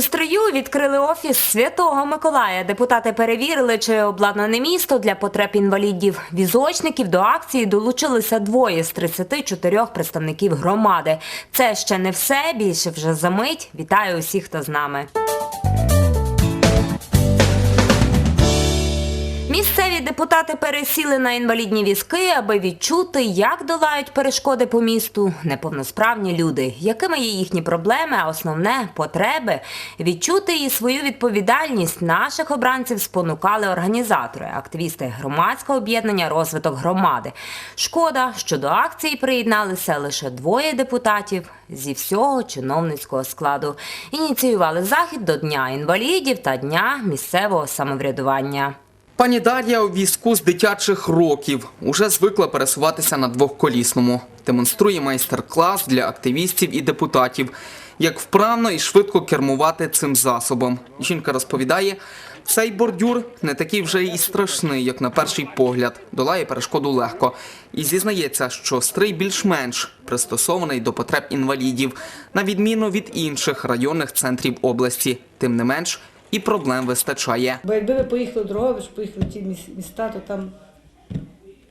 У стрию відкрили офіс Святого Миколая. Депутати перевірили, чи обладнане місто для потреб інвалідів. Візочників до акції долучилися двоє з 34 представників громади. Це ще не все. Більше вже за мить. Вітаю усіх, хто з нами. Місцеві депутати пересіли на інвалідні візки, аби відчути, як долають перешкоди по місту неповносправні люди, якими є їхні проблеми, а основне потреби. Відчути і свою відповідальність наших обранців спонукали організатори, активісти громадського об'єднання розвиток громади. Шкода, що до акції приєдналися лише двоє депутатів зі всього чиновницького складу. Ініціювали захід до Дня інвалідів та Дня місцевого самоврядування. Пані Дар'я у візку з дитячих років уже звикла пересуватися на двохколісному. Демонструє майстер-клас для активістів і депутатів, як вправно і швидко кермувати цим засобом. Жінка розповідає, цей бордюр не такий вже і страшний, як на перший погляд. Долає перешкоду легко. І зізнається, що стрий більш-менш пристосований до потреб інвалідів, на відміну від інших районних центрів області. Тим не менш, і проблем вистачає. Бо якби ви поїхали Дрогобич, поїхали в ті міс- міста, то там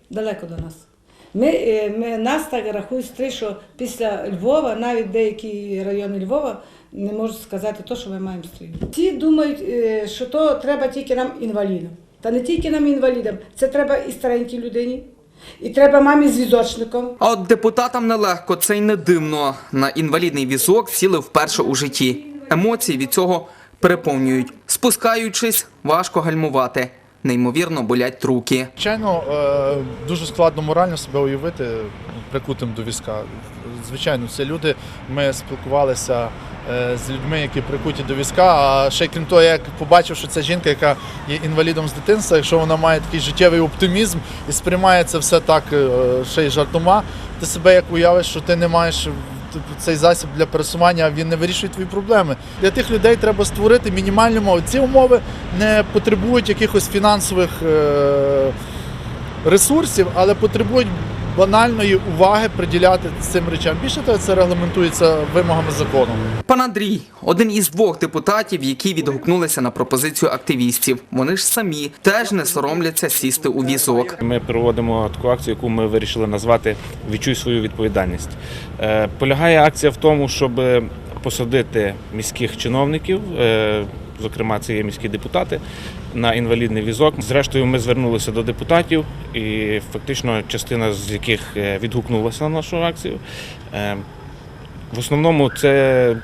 далеко до нас. Ми, е, ми, нас так рахують стрій, що після Львова, навіть деякі райони Львова, не можуть сказати те, що ми маємо стрій. Всі думають, е, що то треба тільки нам інвалідам. Та не тільки нам інвалідам, це треба і старенькій людині, і треба мамі з візочником. А от депутатам нелегко, це й не дивно. На інвалідний візок сіли вперше у житті. Емоції від цього переповнюють. Спускаючись, важко гальмувати. Неймовірно болять руки. Звичайно, е, дуже складно морально себе уявити прикутим до візка. Звичайно, це люди. Ми спілкувалися е, з людьми, які прикуті до візка. А ще крім того, як побачив, що це жінка, яка є інвалідом з дитинства, якщо вона має такий життєвий оптимізм і сприймає це все так е, ще й жартома, ти себе як уявиш, що ти не маєш. Типу, Цей засіб для пересування він не вирішує твої проблеми. Для тих людей треба створити мінімальні умови. Ці умови не потребують якихось фінансових е, ресурсів, але потребують банальної уваги приділяти цим речам. Більше того, це регламентується вимогами закону. Пан Андрій один із двох депутатів, які відгукнулися на пропозицію активістів. Вони ж самі теж не соромляться сісти у візок. Ми проводимо таку акцію, яку ми вирішили назвати Відчуй свою відповідальність. Е, Полягає акція в тому, щоб посадити міських чиновників, е, зокрема, це є міські депутати, на інвалідний візок. Зрештою, ми звернулися до депутатів, і фактично частина з яких е, відгукнулася на нашу акцію. Е, В основному це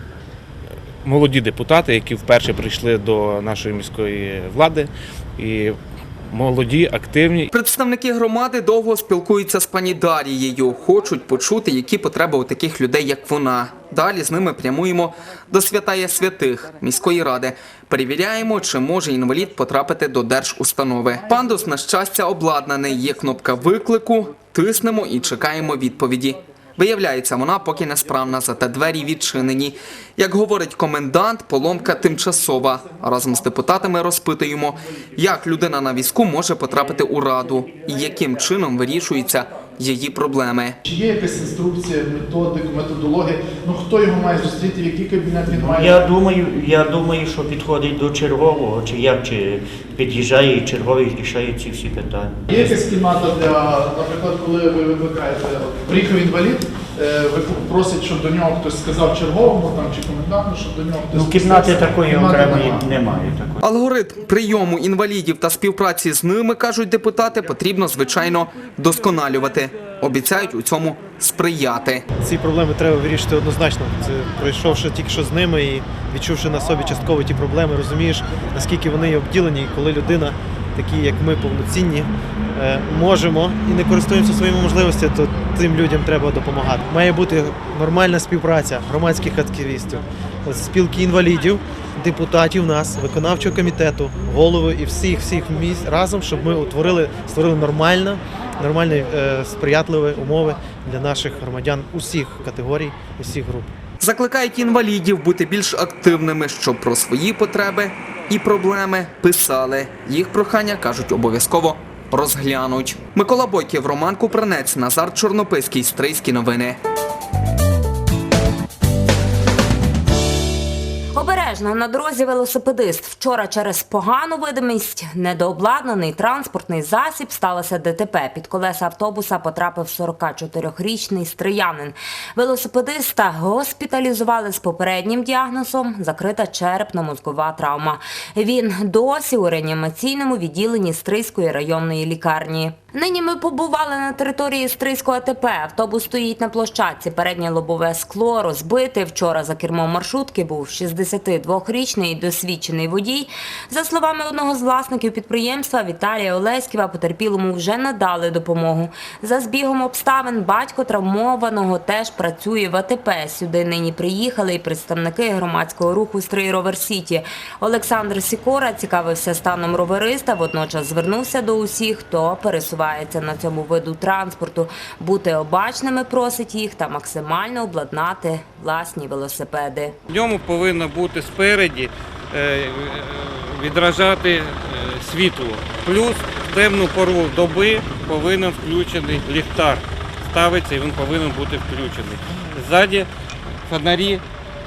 молоді депутати, які вперше прийшли до нашої міської влади. І молоді, активні Представники громади довго спілкуються з пані Дарією, хочуть почути, які потреби у таких людей, як вона. Далі з ними прямуємо до святая святих міської ради. Перевіряємо, чи може інвалід потрапити до держустанови. Пандус, на щастя, обладнаний. Є кнопка виклику. Тиснемо і чекаємо відповіді. Виявляється, вона поки несправна, зате двері відчинені. Як говорить комендант, поломка тимчасова. Разом з депутатами розпитуємо, як людина на візку може потрапити у раду і яким чином вирішуються її проблеми. Чи є якась інструкція, методик, методологія? Ну хто його має зустріти, в який кабінет він має? Я думаю, я думаю, що підходить до чергового, чи як, чи під'їжджає і черговий рішає ці всі питання. Є якась кімната для, наприклад, коли ви викликаєте, приїхав інвалід, просить, щоб до нього хтось сказав черговому там чи коменданту, щоб до нього хтось Ну, кімнати спустився. такої Кімнати окремої нема. немає. Такої. Алгоритм прийому інвалідів та співпраці з ними, кажуть депутати, потрібно звичайно досконалювати. Обіцяють у цьому сприяти. ці проблеми треба вирішити однозначно. Це пройшовши тільки що з ними і відчувши на собі частково ті проблеми, розумієш, наскільки вони є обділені, і коли людина, такі як ми, повноцінні, е, можемо і не користуємося своїми можливостями, то цим людям треба допомагати. Має бути нормальна співпраця громадських активістів, спілки інвалідів, депутатів нас, виконавчого комітету, голови і всіх всіх місць разом, щоб ми утворили, створили нормальне, нормальні е, сприятливі умови для наших громадян усіх категорій, усіх груп. Закликають інвалідів бути більш активними, щоб про свої потреби і проблеми писали. Їх прохання кажуть обов'язково розглянуть. Микола Бойків, Роман Купранець, Назар Чорнописький, Стрийські новини. Обережно на дорозі велосипедист. Вчора через погану видимість, недообладнаний транспортний засіб сталося ДТП. Під колеса автобуса потрапив 44-річний стріянин. Велосипедиста госпіталізували з попереднім діагнозом закрита черепно-мозкова травма. Він досі у реанімаційному відділенні Стрийської районної лікарні. Нині ми побували на території Стрийського АТП. Автобус стоїть на площадці. Переднє лобове скло розбите. Вчора за кермом маршрутки був 62-річний досвідчений водій. За словами одного з власників підприємства Віталія Олеськіва, потерпілому вже надали допомогу. За збігом обставин батько травмованого теж працює в АТП. Сюди нині приїхали і представники громадського руху Стрий Ровер Сіті. Олександр Сікора цікавився станом ровериста. Водночас звернувся до усіх, хто пересувається на цьому виду транспорту. Бути обачними просить їх та максимально обладнати власні велосипеди. В ньому повинно бути спереді е, е, відражати е, світло. Плюс в темну пору доби повинен включений ліхтар. Ставиться і він повинен бути включений. Ззаді фонарі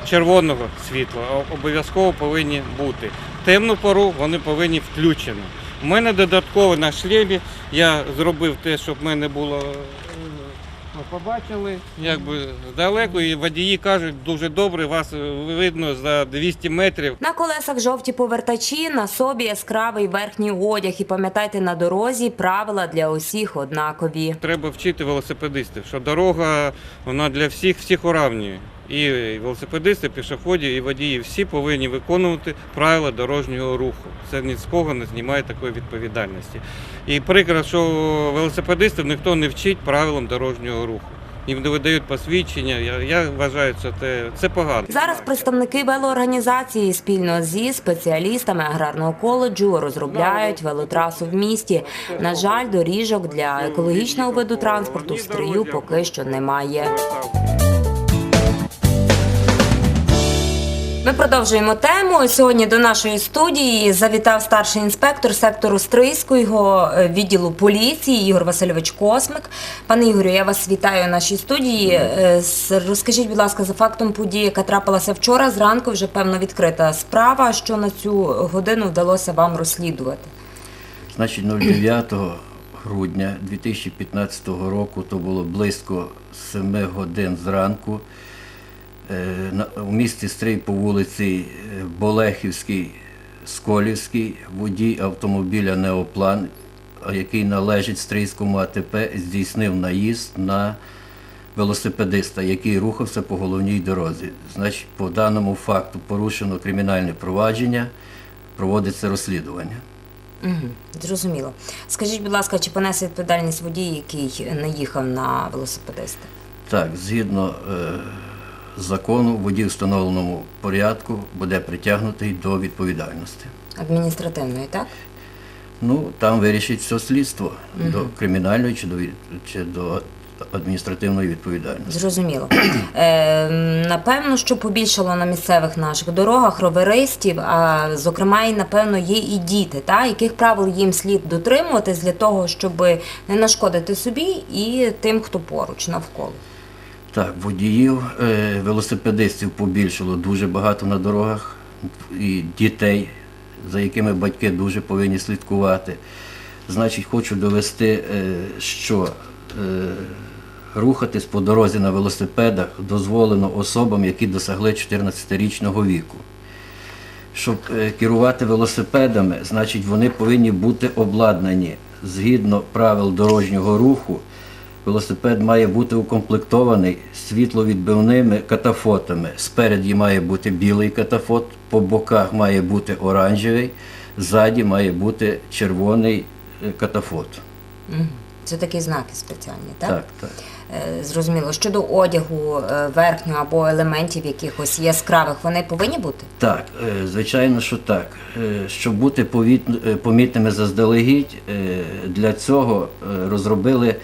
червоного світла обов'язково повинні бути. Темну пору вони повинні включені. У мене додатково на шлемі я зробив те, щоб в мене було. Ми побачили, якби далеко, і водії кажуть, дуже добре, вас видно за 200 метрів. На колесах жовті повертачі, на собі яскравий верхній одяг. І пам'ятайте, на дорозі правила для усіх однакові. Треба вчити велосипедистів, що дорога вона для всіх всіх уравнює. І велосипедисти, пішоходи, і водії всі повинні виконувати правила дорожнього руху. Це ні з кого не знімає такої відповідальності. І прикро, що велосипедистів ніхто не вчить правилам дорожнього руху. Їм не видають посвідчення. Я, я вважаю, що це, це погано. Зараз представники велоорганізації спільно зі спеціалістами аграрного коледжу розробляють велотрасу в місті. На жаль, доріжок для екологічного виду транспорту в стрию поки що немає. Ми продовжуємо тему. Сьогодні до нашої студії завітав старший інспектор сектору Стрийського е, відділу поліції Ігор Васильович Космик. Пане Ігорю, я вас вітаю в нашій студії. Е, Розкажіть, будь ласка, за фактом події, яка трапилася вчора. Зранку вже певно відкрита справа. Що на цю годину вдалося вам розслідувати? Значить, 09 грудня 2015 року, то було близько 7 годин зранку, у місті Стрий по вулиці е, Болехівській, Сколівській, водій автомобіля Неоплан, який належить Стрийському АТП, здійснив наїзд на велосипедиста, який рухався по головній дорозі. Значить, по даному факту порушено кримінальне провадження, проводиться розслідування. Угу, зрозуміло. Скажіть, будь ласка, чи понесе відповідальність водій, який наїхав на велосипедиста? Так, згідно е, закону, в встановленому порядку буде притягнутий до відповідальності. Адміністративної, так? Ну, там вирішить все слідство до кримінальної чи до, чи до адміністративної відповідальності. Зрозуміло. Е, напевно, що побільшало на місцевих наших дорогах роверистів, а зокрема, і напевно є і діти, та яких правил їм слід дотримуватись для того, щоб не нашкодити собі і тим, хто поруч навколо. Так, водіїв, е, велосипедистів побільшало дуже багато на дорогах, і дітей, за якими батьки дуже повинні слідкувати. Значить, хочу довести, е, що е, рухатись по дорозі на велосипедах дозволено особам, які досягли 14-річного віку. Щоб керувати велосипедами, значить, вони повинні бути обладнані згідно правил дорожнього руху. Велосипед має бути укомплектований світловідбивними катафотами. Спереді має бути білий катафот, по боках має бути оранжевий, ззаді має бути червоний е, катафот. Це такі знаки спеціальні, так? Так, так. Е, зрозуміло. Щодо одягу е, верхнього або елементів якихось яскравих, вони повинні бути? Так, звичайно, що так. Щоб бути помітними заздалегідь, для цього розробили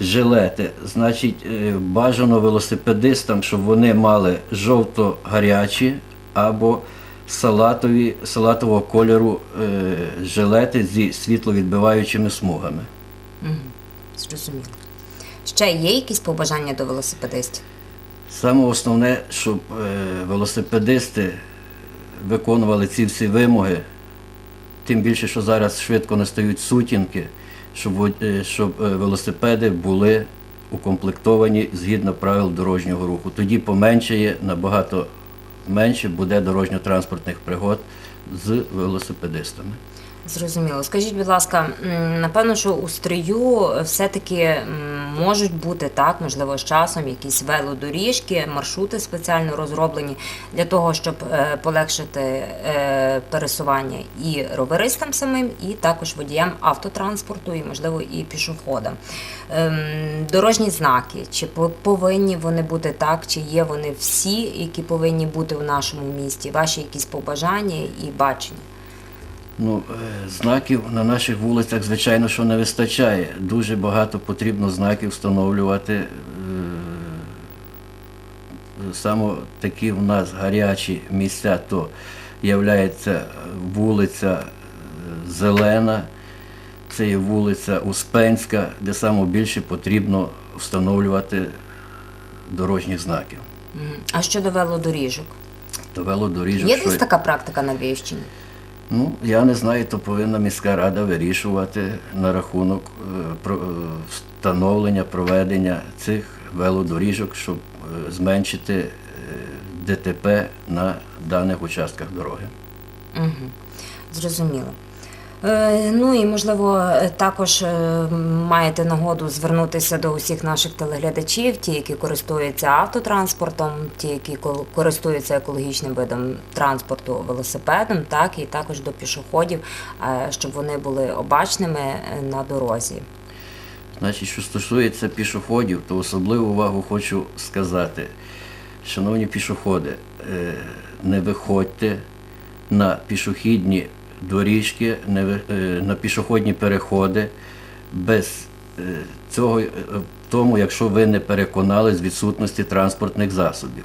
жилети. Значить, е, бажано велосипедистам, щоб вони мали жовто-гарячі або салатові, салатового кольору е, жилети зі світловідбиваючими смугами. Угу. Зрозуміло. Ще є якісь побажання до велосипедистів? Саме основне, щоб е, велосипедисти виконували ці всі вимоги, тим більше, що зараз швидко настають сутінки, щоб, е, щоб е, велосипеди були укомплектовані згідно правил дорожнього руху. Тоді поменшає, набагато менше буде дорожньо-транспортних пригод з велосипедистами. Зрозуміло. Скажіть, будь ласка, напевно, що у стрию все-таки можуть бути так, можливо, з часом якісь велодоріжки, маршрути спеціально розроблені для того, щоб е, полегшити е, пересування і роверистам самим, і також водіям автотранспорту, і можливо і пішоходам. Ем, Дорожні знаки, чи по- повинні вони бути так, чи є вони всі, які повинні бути у нашому місті? Ваші якісь побажання і бачення? Ну, е, знаків на наших вулицях, звичайно, що не вистачає. Дуже багато потрібно знаків встановлювати. Е, Саме такі в нас гарячі місця, то є вулиця е, Зелена, це є вулиця Успенська, де саме більше потрібно встановлювати дорожніх знаків. Мгм. А щодо велодоріжок? То велодоріжок, Є що- десь така практика на Львівщині? Ну, я не знаю, то повинна міська рада вирішувати на рахунок е, е, встановлення, проведення цих велодоріжок, щоб е, зменшити ДТП на даних участках дороги. Угу. Зрозуміло. Е, ну і можливо е, також е, маєте нагоду звернутися до усіх наших телеглядачів, ті, які користуються автотранспортом, ті, які користуються екологічним видом транспорту велосипедом, так і також до пішоходів, щоб вони були обачними на дорозі. Значить, що стосується пішоходів, то особливу увагу хочу сказати. Шановні пішоходи, не виходьте на пішохідні доріжки, е, на пішохідні переходи без е, цього, е, тому, якщо ви не переконали з відсутності транспортних засобів.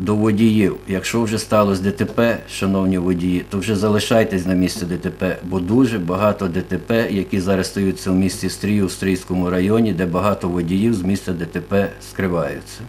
До водіїв, якщо вже сталося ДТП, шановні водії, то вже залишайтесь на місці ДТП, бо дуже багато ДТП, які зараз стаються в місті Стрію, в Стрийському районі, де багато водіїв з місця ДТП скриваються.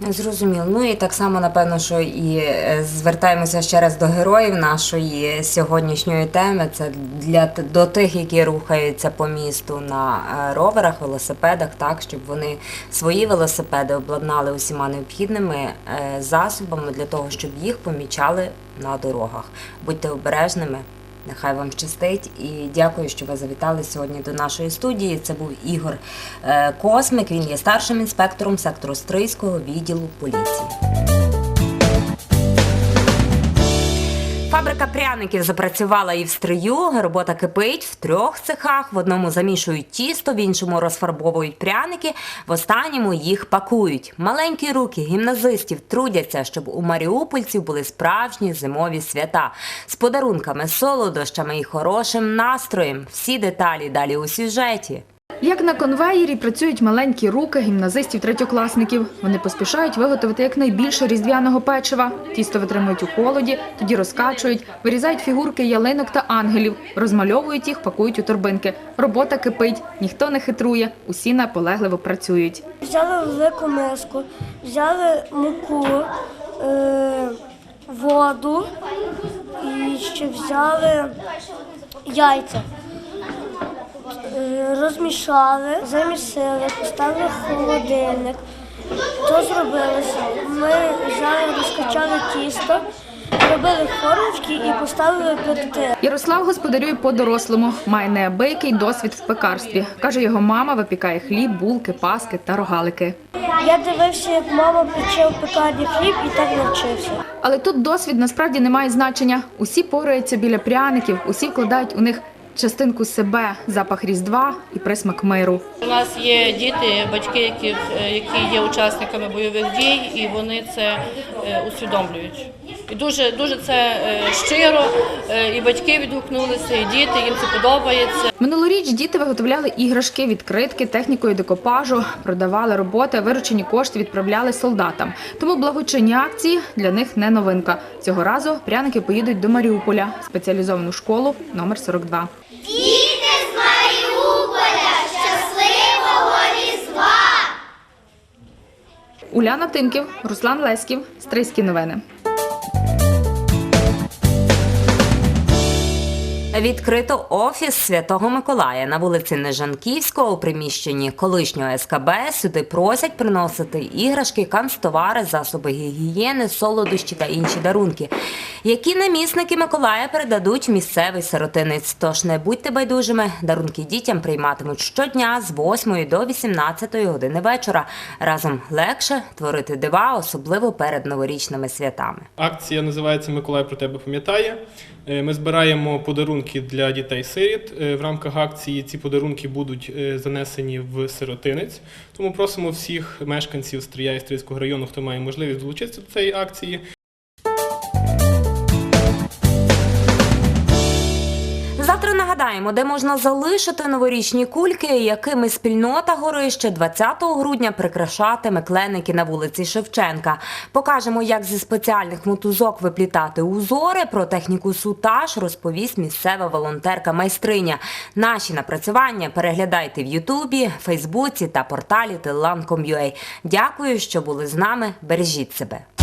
Зрозуміло. Ну і так само, напевно, що і е, звертаємося ще раз до героїв нашої сьогоднішньої теми. Це для до тих, які рухаються по місту на е, роверах, велосипедах, так щоб вони свої велосипеди обладнали усіма необхідними е, засобами для того, щоб їх помічали на дорогах. Будьте обережними. Нехай вам щастить і дякую, що ви завітали сьогодні до нашої студії. Це був Ігор е, Космик. Він є старшим інспектором сектору Стрийського відділу поліції. Фабрика пряників запрацювала і в стрию. Робота кипить в трьох цехах. В одному замішують тісто, в іншому розфарбовують пряники, в останньому їх пакують. Маленькі руки гімназистів трудяться, щоб у маріупольців були справжні зимові свята з подарунками, солодощами і хорошим настроєм. Всі деталі далі у сюжеті. Як на конвеєрі працюють маленькі руки гімназистів-третьокласників. Вони поспішають виготовити якнайбільше різдвяного печива. Тісто витримують у холоді, тоді розкачують, вирізають фігурки ялинок та ангелів, розмальовують їх, пакують у торбинки. Робота кипить, ніхто не хитрує, усі наполегливо працюють. Взяли велику миску, взяли муку, е, воду і ще взяли яйця. Розмішали, замісили, поставили в холодильник. То зробилося. Ми взяли, розкачали тісто, робили формочки і поставили пекти. Ярослав господарює по-дорослому, має неабиякий досвід в пекарстві. Каже, його мама випікає хліб, булки, паски та рогалики. Я дивився, як мама пече в пекарні хліб і так навчився. Але тут досвід насправді не має значення. Усі пораються біля пряників, усі вкладають у них частинку себе, запах різдва і присмак миру. У нас є діти, батьки, які, е, які є учасниками бойових дій, і вони це е, усвідомлюють. І дуже дуже це е, щиро. І батьки відгукнулися, і діти їм це подобається. Минулоріч діти виготовляли іграшки, відкритки, технікою декопажу, продавали роботи, виручені кошти відправляли солдатам. Тому благочинні акції для них не новинка. Цього разу пряники поїдуть до Маріуполя, спеціалізовану школу номер 42. Уляна Тимків, Руслан Леськів, Стрийські новини. Відкрито офіс Святого Миколая на вулиці Нежанківського у приміщенні колишнього СКБ. Сюди просять приносити іграшки, канцтовари, засоби гігієни, солодощі та інші дарунки, які намісники Миколая передадуть місцевий сиротинець. Тож не будьте байдужими, дарунки дітям прийматимуть щодня з 8 до 18 години вечора. Разом легше творити дива, особливо перед новорічними святами. Акція називається Миколай про тебе пам'ятає. Е, Ми збираємо подарунки для дітей-сиріт. Е, В рамках акції ці подарунки будуть е, занесені в сиротинець. Тому просимо всіх мешканців Стрия і району, хто має можливість долучитися до цієї акції, нагадаємо, де можна залишити новорічні кульки, якими спільнота Горище 20 грудня прикрашатиме кленики на вулиці Шевченка. Покажемо, як зі спеціальних мотузок виплітати узори. Про техніку сутаж розповість місцева волонтерка майстриня. Наші напрацювання переглядайте в Ютубі, Фейсбуці та порталі Telan.com.ua. Дякую, що були з нами. Бережіть себе.